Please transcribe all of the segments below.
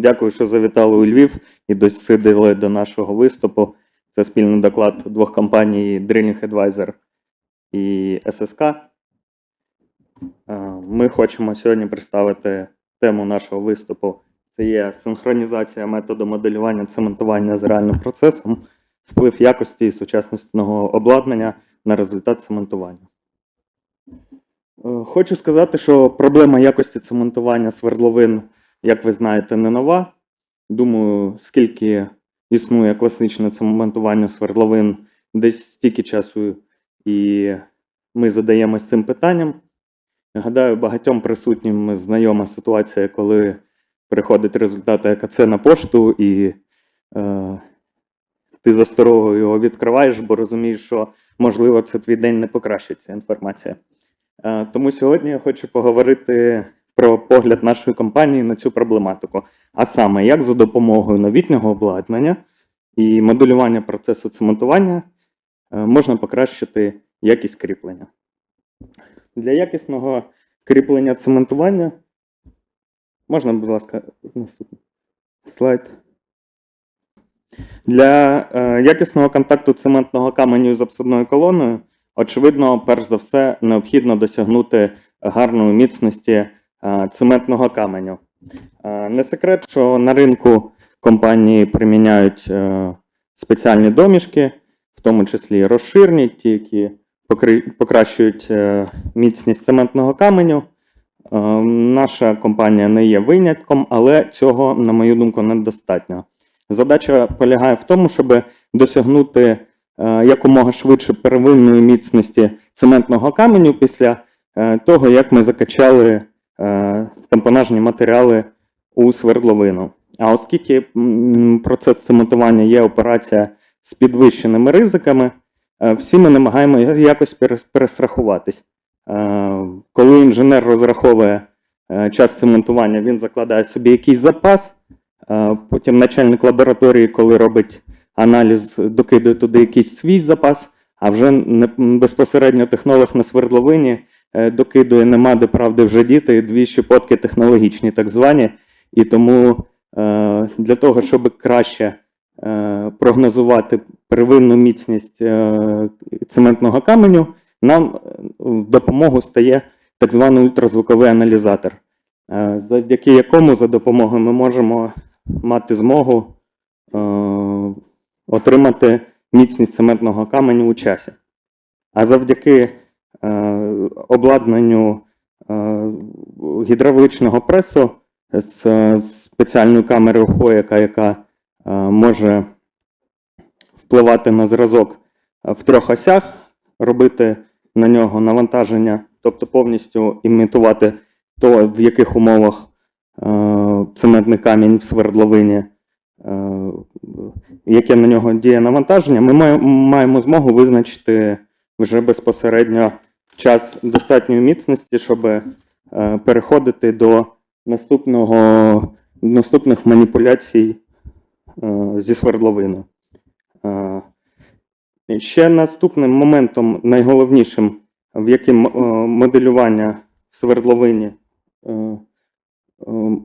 Дякую, що завітали у Львів і досидили до нашого виступу. Це спільний доклад двох компаній Drilling Advisor і ССК. Е, Ми хочемо сьогодні представити тему нашого виступу. Це є синхронізація методу моделювання цементування з реальним процесом, вплив якості і сучасного обладнання на результат цементування. Е, Хочу сказати, що проблема якості цементування свердловин, як ви знаєте, не нова. Думаю, скільки існує класичне цементування свердловин, десь стільки часу і ми задаємось цим питанням. Гадаю, багатьом присутнім знайома ситуація, коли приходить результат ЕКЦ на пошту, і е, ти за старого його відкриваєш, бо розумієш, що можливо це твій день не покращить ця інформація. Е, Тому сьогодні я хочу поговорити про погляд нашої компанії на цю проблематику, а саме, як за допомогою новітнього обладнання і моделювання процесу цементування е, можна покращити якість кріплення. Для якісного кріплення цементування можна, будь ласка, наступний слайд. Для е, якісного контакту цементного каменю з обсадною колоною Очевидно, перш за все, необхідно досягнути гарної міцності цементного каменю. Е, Не секрет, що на ринку компанії приміняють е, спеціальні домішки, в тому числі розширні, ті, які покращують е, міцність цементного каменю. Е, Наша компанія не є винятком, але цього, на мою думку, недостатньо. Задача полягає в тому, щоб досягнути е, якомога швидше первинної міцності цементного каменю після е, того, як ми закачали е, тампонажні матеріали у свердловину. А оскільки процес цементування є операція з підвищеними ризиками, е, всі ми намагаємо якось перес- перестрахуватись. Е, Коли інженер розраховує е, час цементування, він закладає собі якийсь запас. е, Потім начальник лабораторії, коли робить аналіз, докидує туди якийсь свій запас, а вже безпосередньо технолог на свердловині е, докидує нема де правди вже діти, дві щепотки технологічні, так звані. І тому е, для того, щоб краще е, прогнозувати первинну міцність е, цементного каменю, нам е, в допомогу стає так званий ультразвуковий аналізатор, е, завдяки якому за допомогою ми можемо мати змогу е, отримати міцність цементного каменю у часі. А завдяки е, обладнанню е, гідравличного пресу з е, спеціальною камерою Хояка, яка е, може впливати на зразок е, в трьох осях, робити на нього навантаження, тобто повністю імітувати то, в яких умовах е, цементний камінь в свердловині, е, яке на нього діє навантаження, ми маємо змогу визначити вже безпосередньо час достатньої міцності, щоб е, переходити до наступного, наступних маніпуляцій е, зі свердловиною. Е, Ще наступним моментом, найголовнішим, в яким моделювання в свердловині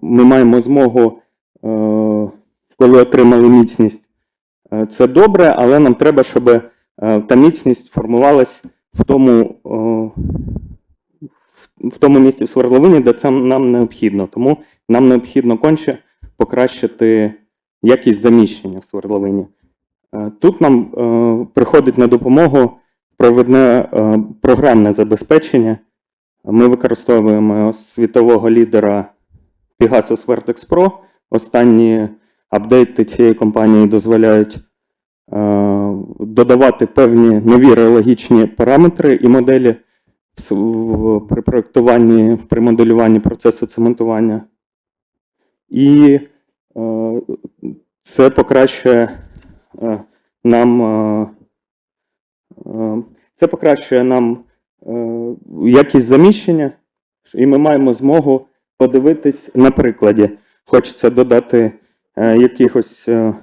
ми маємо змогу, коли отримали міцність, це добре, але нам треба, щоб та міцність формувалась в тому, в- тому місці в свердловині, де це нам необхідно. Тому нам необхідно конче покращити якість заміщення в свердловині. Е, Тут нам е, приходить на допомогу провідне е, програмне забезпечення. Ми використовуємо світового лідера Pegasus Vertex Pro. Останні апдейти цієї компанії дозволяють додавати певні нові реологічні параметри і моделі при проєктуванні, при моделюванні процесу цементування. І е, це покращує е, нам, е, е, це покращує нам е, якість заміщення, і ми маємо змогу подивитись на прикладі. Хочеться додати е, якихось е,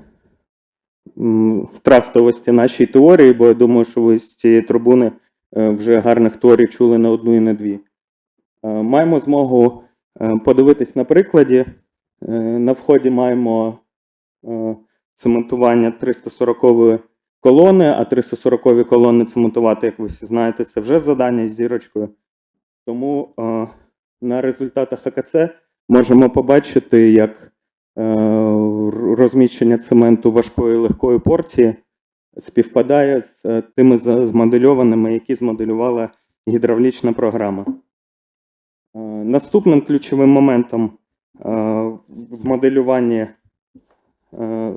трастовості нашій теорії, бо я думаю, що ви з цієї трибуни е, вже гарних теорій чули не одну і не дві. Е, Маємо змогу е, подивитись на прикладі На вході маємо цементування 340 колони, а 340 колони цементувати, як ви всі знаєте, це вже завдання з зірочкою. Тому на результатах АКЦ можемо побачити, як розміщення цементу важкої і легкої порції співпадає з е, тими змодельованими, які змоделювала гідравлічна програма. Е, Наступним ключовим моментом е, в моделюванні е,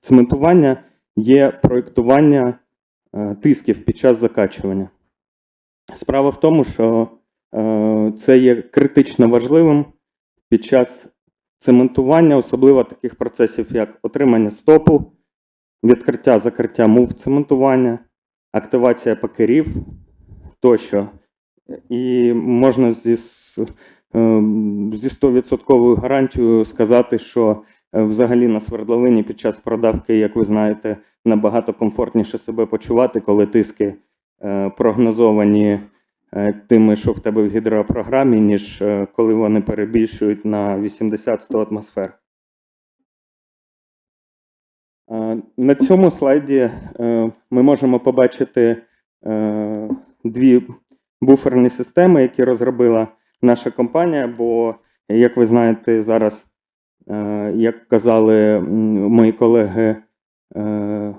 цементування є проєктування е, тисків під час закачування. Справа в тому, що е, це є критично важливим під час цементування, особливо таких процесів, як отримання стопу, відкриття закриття мув цементування, активація пакерів тощо. І можна зі, е, зі 100% гарантією сказати, що е, взагалі на свердловині під час продавки, як ви знаєте, набагато комфортніше себе почувати, коли тиски е, прогнозовані тими, що в тебе в гідропрограмі, ніж е, коли вони перебільшують на 80-100 атмосфер. Е, На цьому слайді е, ми можемо побачити е, дві буферні системи, які розробила наша компанія. Бо, як ви знаєте, зараз, е, як казали мої колеги е,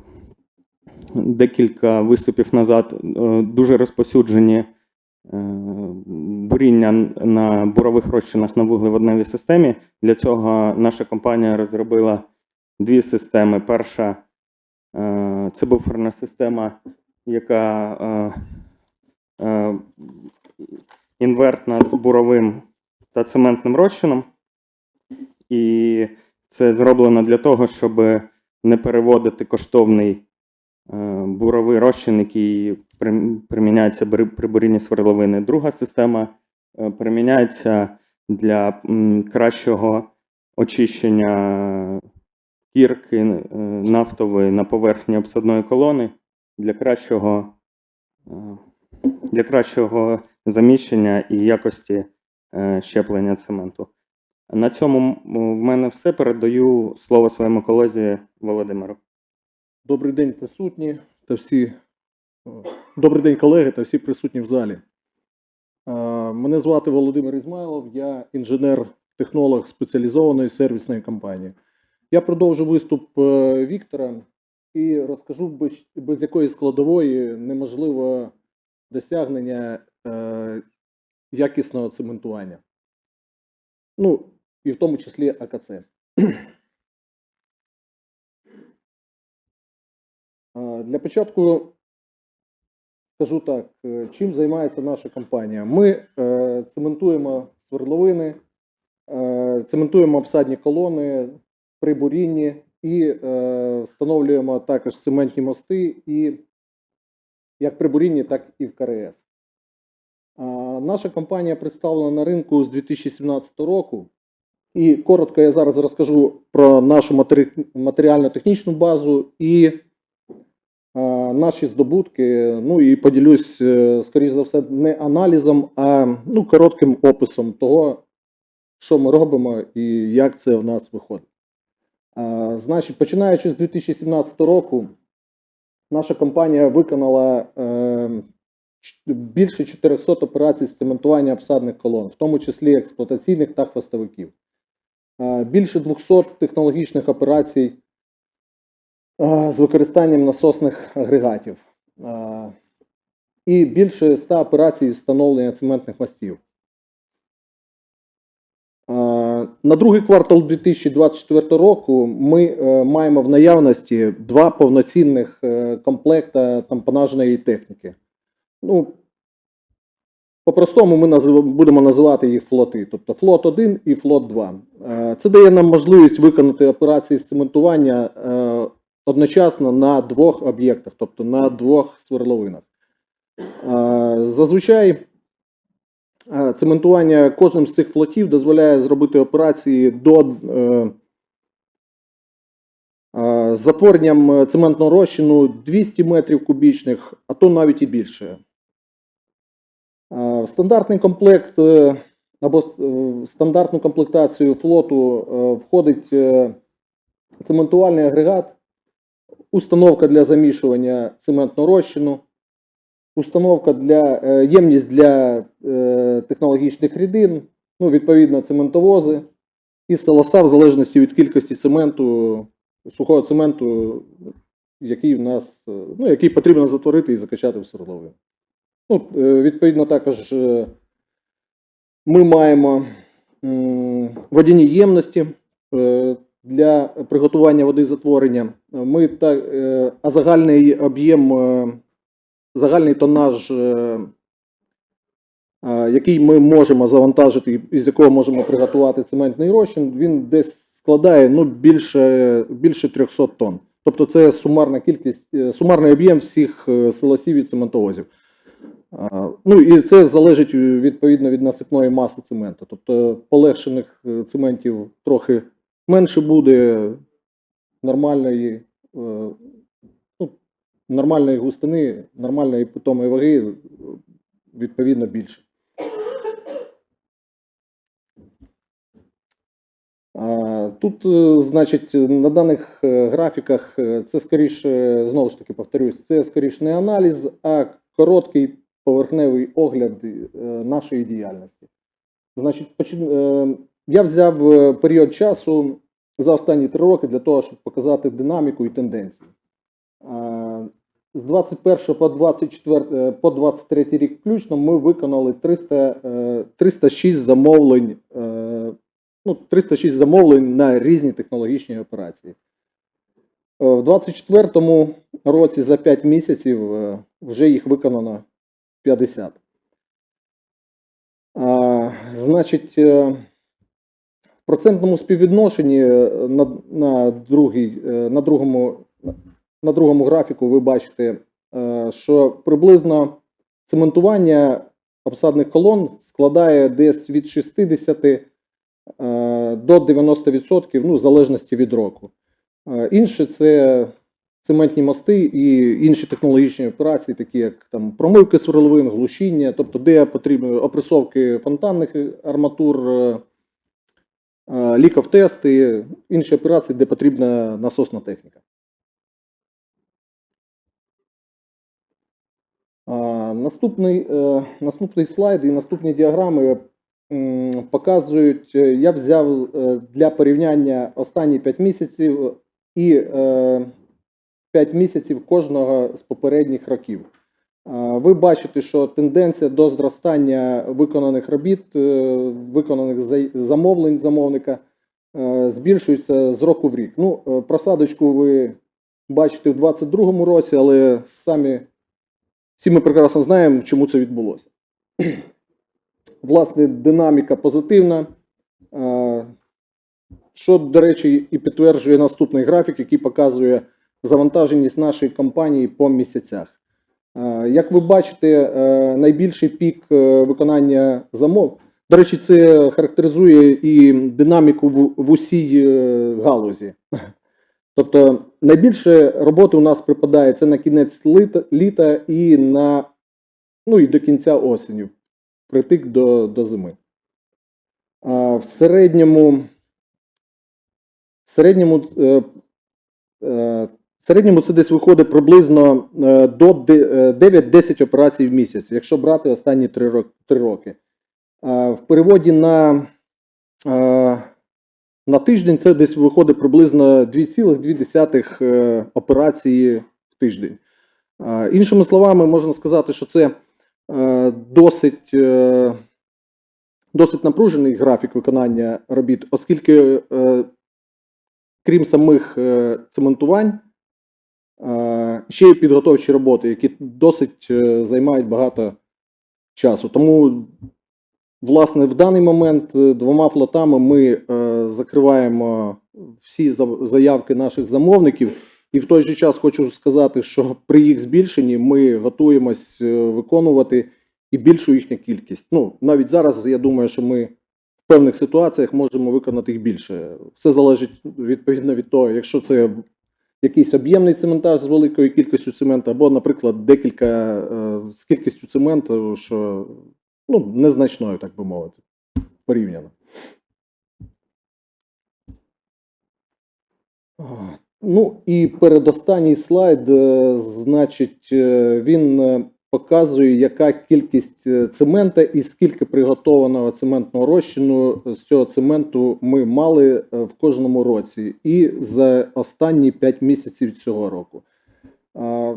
декілька виступів назад, е, дуже розповсюджені е, буріння на бурових розчинах на вуглеводневій системі. Для цього наша компанія розробила дві системи. Перша е, це буферна система, яка е, е, інвертна з буровим та цементним розчином. І це зроблено для того, щоб не переводити коштовний е, буровий розчин, який приміняється при бурінні свердловини. Друга система е, приміняється для кращого очищення кірки е, нафтової на поверхні обсадної колони для кращого, е, для кращого заміщення і якості е, щеплення цементу. На цьому в мене все. Передаю слово своєму колезі Володимиру. Добрий день, присутні та всі. Добрий день, колеги та всі присутні в залі. Мене звати Володимир Ізмайлов, я інженер-технолог спеціалізованої сервісної компанії. Я продовжу виступ е, Віктора і розкажу, без, без якої складової неможливо досягнення е, якісного цементування. Ну, і в тому числі АКЦ. Для початку скажу так, е, чим займається наша компанія. Ми е, цементуємо свердловини, е, цементуємо обсадні колони при бурінні і встановлюємо також цементні мости і як при бурінні, так і в КРС. Наша компанія представлена на ринку з 2017 року. І коротко я зараз розкажу про нашу матері- матеріально-технічну базу і наші здобутки. Ну і поділюсь, е, скоріш за все, не аналізом, а ну, коротким описом того, що ми робимо і як це в нас виходить. Значить, починаючи з 2017 року, наша компанія виконала е, більше 400 операцій з цементування обсадних колон, в тому числі експлуатаційних та хвостовиків. Більше 200 технологічних операцій з використанням насосних агрегатів. І більше 100 операцій встановлення цементних мостів. Е, На другий квартал 2024 року ми е, маємо в наявності два повноцінних е, комплекта тампонажної техніки. Ну, по-простому ми будемо називати їх флоти, тобто флот 1 і флот 2. Е, Це дає нам можливість виконати операції з цементування одночасно на двох об'єктах, тобто на двох свердловинах. Зазвичай цементування кожним з цих флотів дозволяє зробити операції до е, затворенням цементного розчину 200 метрів кубічних, а то навіть і більше. Стандартний комплект е, або е, стандартну комплектацію флоту входить цементувальний агрегат, установка для замішування цементного розчину, установка для е, ємність для е, технологічних рідин, ну, відповідно, цементовози і селоса в залежності від кількості цементу, сухого цементу, який в нас, е, ну, який потрібно затворити і закачати в свердловину. Ну, відповідно, також ми маємо водяні ємності для приготування води затворення. Ми та, е, а загальний об'єм, е, загальний тонаж, е, який ми можемо завантажити, і з якого можемо приготувати цементний розчин, він десь складає ну, більше, більше 300 тонн. Тобто це сумарна кількість, сумарний об'єм всіх силосів і цементовозів. Ну і це залежить відповідно від насипної маси цементу. Тобто полегшених цементів трохи менше буде нормальної, е, ну, нормальної густини, нормальної питомої ваги, е, відповідно більше. Тут, е, значить, на даних графіках це скоріше, знову ж таки повторюсь, це скоріше не аналіз, а короткий поверхневий огляд нашої діяльності. Значить, я взяв е, період часу за останні три роки для того, щоб показати динаміку і тенденції. З 21 по 24 е, по 23 рік включно ми виконали 300, е, 306 замовлень, е, ну, 306 замовлень на різні технологічні операції. Е, В 24 році за 5 місяців е, вже їх виконано 50. А, значить, е, процентному співвідношенні е, на, на, другій, е, на, другому, на другому графіку ви бачите, е, що приблизно цементування обсадних колон складає десь від 60 е, до 90%, ну, в залежності від року. Інше це цементні мости і інші технологічні операції, такі як там промивки сверловин, глушіння, тобто де потрібні опресовки фонтанних арматур, ліков-тести, інші операції, де потрібна насосна техніка. Наступний, е, наступний слайд і наступні діаграми показують, е, я взяв е, для порівняння останні 5 місяців і е, 5 місяців кожного з попередніх років. Ви бачите, що тенденція до зростання виконаних робіт, е, виконаних замовлень замовника е, збільшується з року в рік. Ну, е, просадочку ви бачите в 2022 році, але самі всі ми прекрасно знаємо, чому це відбулося. Власне, динаміка позитивна. Що, до речі, і підтверджує наступний графік, який показує завантаженість нашої компанії по місяцях. Як ви бачите, е, найбільший пік е, виконання замов. До речі, це характеризує і динаміку в, усій е, галузі. Тобто найбільше роботи у нас припадає це на кінець літа, і на ну і до кінця осені, притик до, до зими. В середньому в середньому, в середньому це десь виходить приблизно е, до де- е, 9-10 операцій в місяць, якщо брати останні 3 роки. 3 роки. А, в переводі на е, на тиждень це десь виходить приблизно 2,2 е, операції в тиждень. Іншими словами, можна сказати, що це досить, досить напружений графік виконання робіт, оскільки, крім самих цементувань, ще є підготовчі роботи, які досить е, займають багато часу. Тому Власне, в даний момент е, двома флотами ми е, закриваємо всі заявки наших замовників, і в той же час хочу сказати, що при їх збільшенні ми готуємось е, виконувати і більшу їхню кількість. Ну, навіть зараз я думаю, що ми в певних ситуаціях можемо виконати їх більше. Все залежить відповідно від того, якщо це якийсь об'ємний цементаж з великою кількістю цементу, або, наприклад, декілька е, з кількістю цементу, що ну, незначною, так би мовити. порівняно. Ну і передостанній слайд, е, значить, е, він показує, яка кількість е, цемента і скільки приготованого цементного розчину з цього цементу ми мали е, в кожному році, і за останні 5 місяців цього року.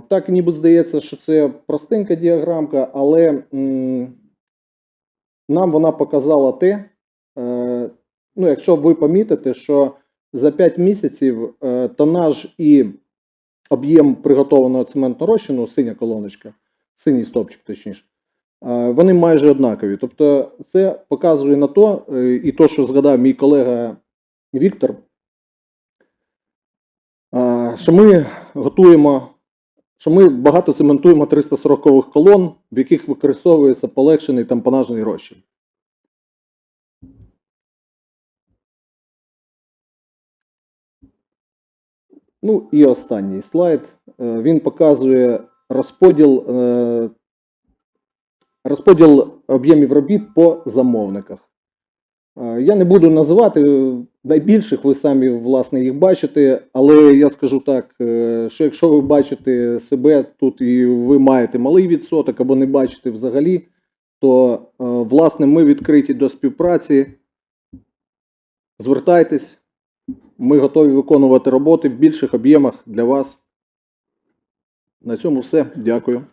Так ніби здається, що це простенька діаграмка, але нам вона показала те, е, ну, якщо ви помітите, що за 5 місяців тонаж і об'єм приготованого цементного розчину, синя колоночка, синій стопчик, точніше, вони майже однакові. Тобто, це показує на то, е, і то, що згадав мій колега Віктор, що ми готуємо, що ми багато цементуємо 340-х колон, в яких використовується полегшений тампонажний розчин. Ну і останній слайд. Е, Він показує розподіл, е, розподіл об'ємів робіт по замовниках. Е, Я не буду називати найбільших, ви самі власне їх бачите, але я скажу так, е, що якщо ви бачите себе тут і ви маєте малий відсоток або не бачите взагалі, то власне ми відкриті до співпраці. Звертайтесь, ми готові виконувати роботи в більших об'ємах для вас. На цьому все. Дякую.